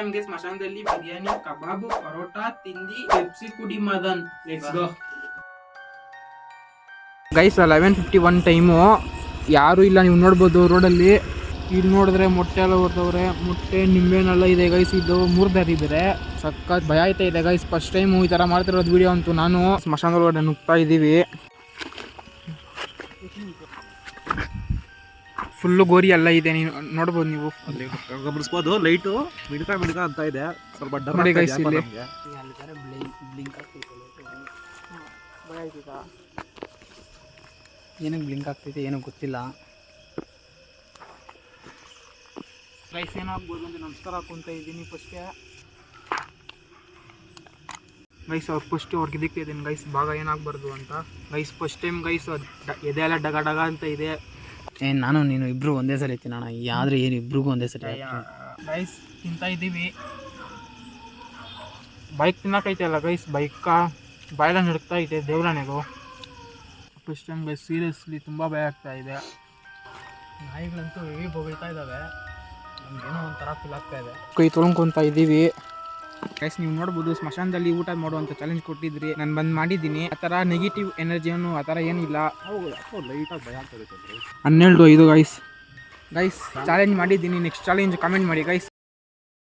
ಎಮ್ಗೆ ಸ್ಮಶಾನದಲ್ಲಿ ಬಿರಿಯಾನಿ, ಕಬಾಬ್, ಪರೋಟಾ, ತಿಂಡಿ, ಪೆಪ್ಸಿ ಕುಡಿ Madan. Let's go guys eleven fifty one time ಯಾರು ಇಲ್ಲ, ನೀವು ನೋಡ್ಬೋದು ರೋಡಲ್ಲಿ. ಇಲ್ಲಿ ನೋಡಿದ್ರೆ ಮೊಟ್ಟೆ ಎಲ್ಲ ಹೊರ್ತವ್ರೆ ಮೊಟ್ಟೆ ನಿಂಬೆಹಣ್ಣೆಲ್ಲ ಇದೆ ಗೈಸ್ ಇದು ಮೂರು ದಾರಿ ಸಖತ್ ಭಯ ಆಯ್ತಾ ಇದೆ ಗೈಸ್ ಫಸ್ಟ್ ಟೈಮ್ ಈ ಥರ ಮಾಡ್ತಿರೋದು ವಿಡಿಯೋ ಅಂತೂ ನಾನು. ಸ್ಮಶಾನದ ಒಳಗಡೆ ನುಗ್ತಾ ಇದ್ದೀವಿ ಫುಲ್ಲು ಗೋರಿ ಎಲ್ಲ ಇದೆ ನೀವು ನೋಡ್ಬೋದು ನೀವು. ಅಲ್ಲಿ ಗಮನಿಸ್ಬೋದು ಲೈಟು ಮಿಡ್ಕ ಮಿಡ್ಕ ಅಂತ ಇದೆ. ಸ್ವಲ್ಪ ಡರ್ ಇದೆ ಇಲ್ಲಿ. ಏನಕ್ಕೆ ಬ್ಲಿಂಕ್ ಆಗ್ತೈತೆ ಏನೂ ಗೊತ್ತಿಲ್ಲ. ರೈಸ್ ಏನಾಗ್ಬೋದು ಅಂತ ನಮಸ್ಕಾರ ಹಾಕೊಂತ ಇದ್ದೀನಿ ಫಸ್ಟೇ ಗೈಸ್ ಅವ್ರು ಫಸ್ಟ್ ಅವ್ರಿಗೆ ಇದಕ್ಕೆ ಇದ್ದೀನಿ ಗೈಸ್ ಭಾಗ ಏನಾಗಬಾರ್ದು ಅಂತ. ಗೈಸ್ ಫಸ್ಟ್ ಟೈಮ್ ಗೈಸ್ ಎದೆ ಎಲ್ಲ ಡಗ ಡಗ ಅಂತ ಇದೆ. ಏ ನಾನು ನೀನು ಇಬ್ರು ಒಂದೇ ಸಲ ತಿನ್ನೋಣ ಯಾವ್ದ್ರೆ ಏನು ಇಬ್ರಿಗೂ ಒಂದೇ ಸಲ ಗೈಸ್ ತಿಂತ ಇದ್ದೀವಿ. ಬೈಕ್ ತಿನ್ನಕೈತಲ್ಲ ಗೈಸ್ ಬೈಕ ಬಾಯ್ಲ ನಡುಕ್ತಾ ಐತೆ ದೇವ್ರಾನೆಗೂ ಫಸ್ಟ್ ಟೈಮ್ ಗೈಸ್ ಸೀರಿಯಸ್ಲಿ ತುಂಬ ಭಯ ಆಗ್ತಾ ಇದೆ. ನಾಯಿಗಳಂತೂ ಹೆವಿ ಬೊಗಳ್ತಾ ಇದ್ದಾವೆ ನಮ್ಗೇನೋ ಒಂಥರ ಫೀಲ್ ಆಗ್ತಾ ಇದೆ. ಕೈ ತೊಳ್ಕೊಂತ ಇದ್ದೀವಿ. ಗೈಸ್ ನೀವು ನೋಡ್ಬೋದು, ಸ್ಮಶಾನದಲ್ಲಿ ಊಟ ಮಾಡುವಂತ ಚಾಲೆಂಜ್ ಕೊಟ್ಟಿದ್ರಿ. ನಾನು ಬಂದು ಮಾಡಿದ್ದೀನಿ. ಆ ಥರ ನೆಗೆಟಿವ್ ಎನರ್ಜಿಯನ್ನು ಆ ಥರ ಏನಿಲ್ಲ. ಹನ್ನೆರಡು ಐದು ಗೈಸ್ ಗೈಸ್ ಚಾಲೆಂಜ್ ಮಾಡಿದ್ದೀನಿ. ನೆಕ್ಸ್ಟ್ ಚಾಲೆಂಜ್ ಕಮೆಂಟ್ ಮಾಡಿ ಗೈಸ್